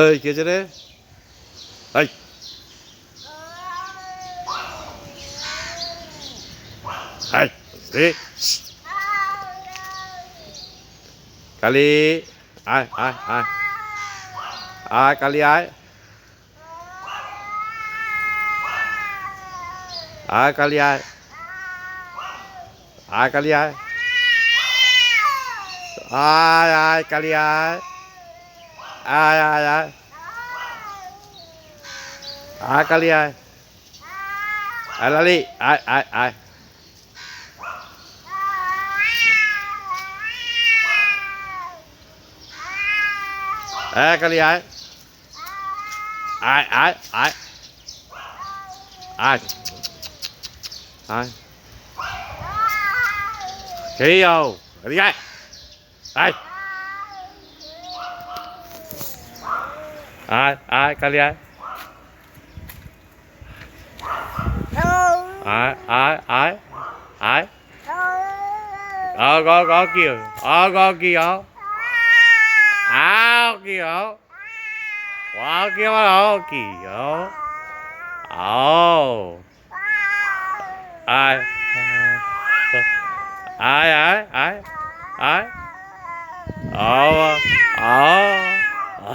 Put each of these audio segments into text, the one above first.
এই, কে আছে রে? এই, রে। কালি, আয় আয় আয়। আয়, কালি, আয়। আয়, কালি, আয়। আয়, কালি, আয়। আয় আয়, কালি, আয়। ai ai ai ai kali ai ai à, lali. Ai ai ai ai kali ai ai ai. Ai. Ai. Ai Kiều đi ai ai আয় আয় আয় কালি আয় আয় আয় আয় আয় ờ có có kìa ờ có kìa áo kìa quá kìa mà đâu kìa ồ ai ai ai ai ai ồ ồ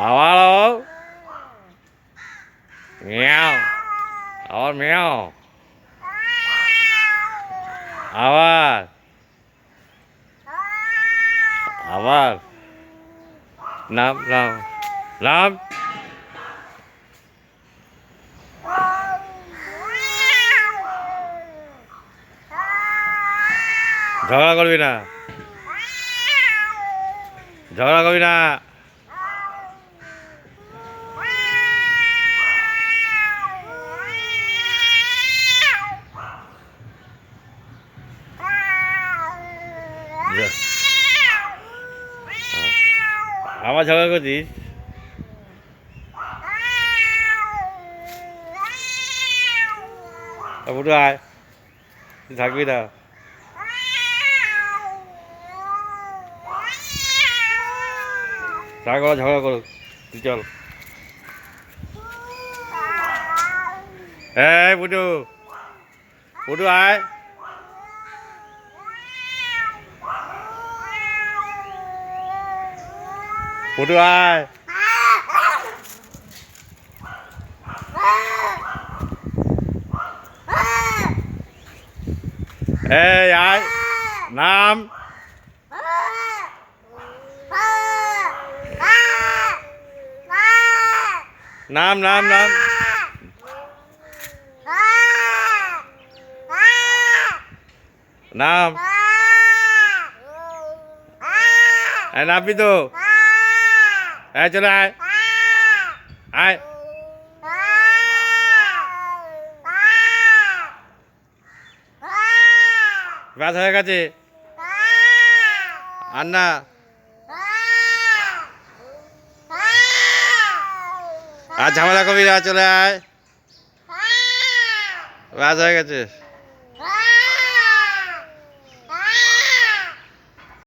আবার ও Miao আবার মিয়াও আবার আবার নাম নাম নাম ঝগড়া করবি না ঝগড়া করবি না আবার ঝগড়া করছিস বুটু আয়। থাকবি না। যা করো, ঝগড়া করো। তুই চল। এই বুটু বুটু আয়। Bố đứa ai? Ê ai? Nam Nam Nam Nam Nam Anh Nam biết đâu এই চলে আয়। আয়। ব্যাস হয়ে গেছে। আর আর ঝামেলা কবি না, চলে আয়। ব্যাস হয়ে গেছে!